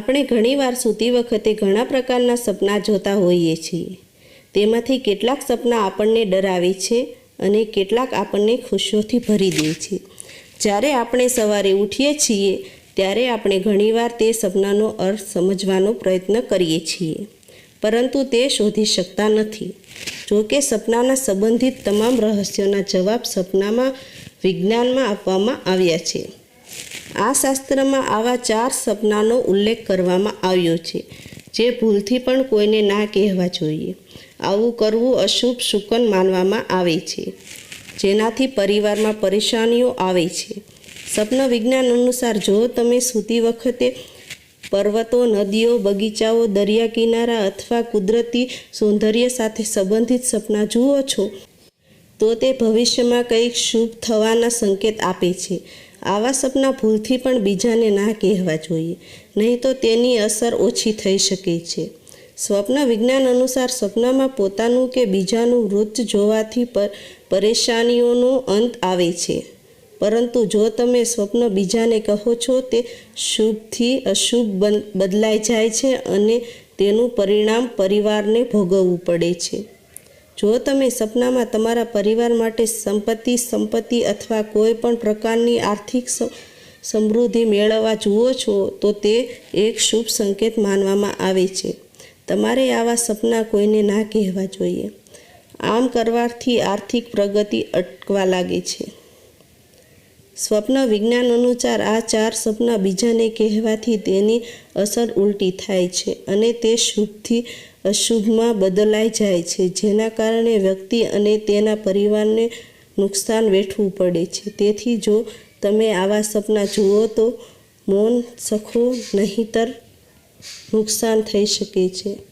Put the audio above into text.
આપણે ઘણીવાર સૂતી વખતે ઘણા પ્રકારના સપના જોતા હોઈએ છીએ. તેમાંથી કેટલાક સપના આપણને ડરાવે છે અને કેટલાક આપણને ખુશીઓથી ભરી દે છે. જ્યારે આપણે સવારે ઉઠીએ છીએ, ત્યારે આપણે ઘણીવાર તે સપનાનો અર્થ સમજવાનો પ્રયત્ન કરીએ છીએ. પરંતુ તે શોધી શકતા નથી. જો કે સપનાના સંબંધિત તમામ રહસ્યોના જવાબ સપનામાં વિજ્ઞાનમાં આપવામાં આવ્યા છે. આ શાસ્ત્રમાં આવા ચાર સપનાનો ઉલ્લેખ કરવામાં આવ્યો છે, જે ભૂલથી પણ કોઈને ના કહેવા જોઈએ. આવું કરવું અશુભ શુકન માનવામાં આવે છે, જેનાથી પરિવારમાં પરેશાનીઓ આવે છે. સપન વિજ્ઞાન અનુસાર જો તમે સૂતી વખતે પર્વતો, નદીઓ, બગીચાઓ, દરિયા કિનારા અથવા કુદરતી સૌંદર્ય સાથે સંબંધિત સપના જુઓ છો, તો તે ભવિષ્યમાં કંઈક શુભ થવાના સંકેત આપે છે. આવા સપના ભૂલથી પણ બીજાને ના કહેવા જોઈએ. નહીં તો તેની અસર ઓછી થઈ શકે છે. સ્વપ્ન વિજ્ઞાન અનુસાર સપનામાં પોતાનું કે બીજાનું વૃત્ત જોવાથી પર પરેશાનીઓનો અંત આવે છે. પરંતુ જો તમે સ્વપ્ન બીજાને કહો છો, તે શુભથી અશુભ બદલાઈ જાય છે અને તેનું પરિણામ પરિવારને ભોગવવું પડે છે. જો તમે સપનામાં તમારા પરિવાર માટે સંપત્તિ સંપત્તિ અથવા કોઈ પણ પ્રકારની આર્થિક સમૃદ્ધિ મેળવવા જુઓ છો, તો તે એક શુભ સંકેત માનવામાં આવે છે. તમારે આવા સપના કોઈને ના કહેવા જોઈએ. આમ કરવાથી આર્થિક પ્રગતિ અટકવા લાગે છે. સ્વપ્ન વિજ્ઞાન અનુસાર આ ચાર સપના બીજાને કહેવાથી તેની અસર ઉલટી થાય છે અને તે શુભથી અશુભમાં બદલાઈ જાય છે. જેના કારણે વ્યક્તિ અને તેના પરિવારને નુકસાન વેઠવું પડે છે. તેથી જો તમે આવા સપના જુઓ તો મૌન સખો નહીંતર નુકસાન થઈ શકે છે.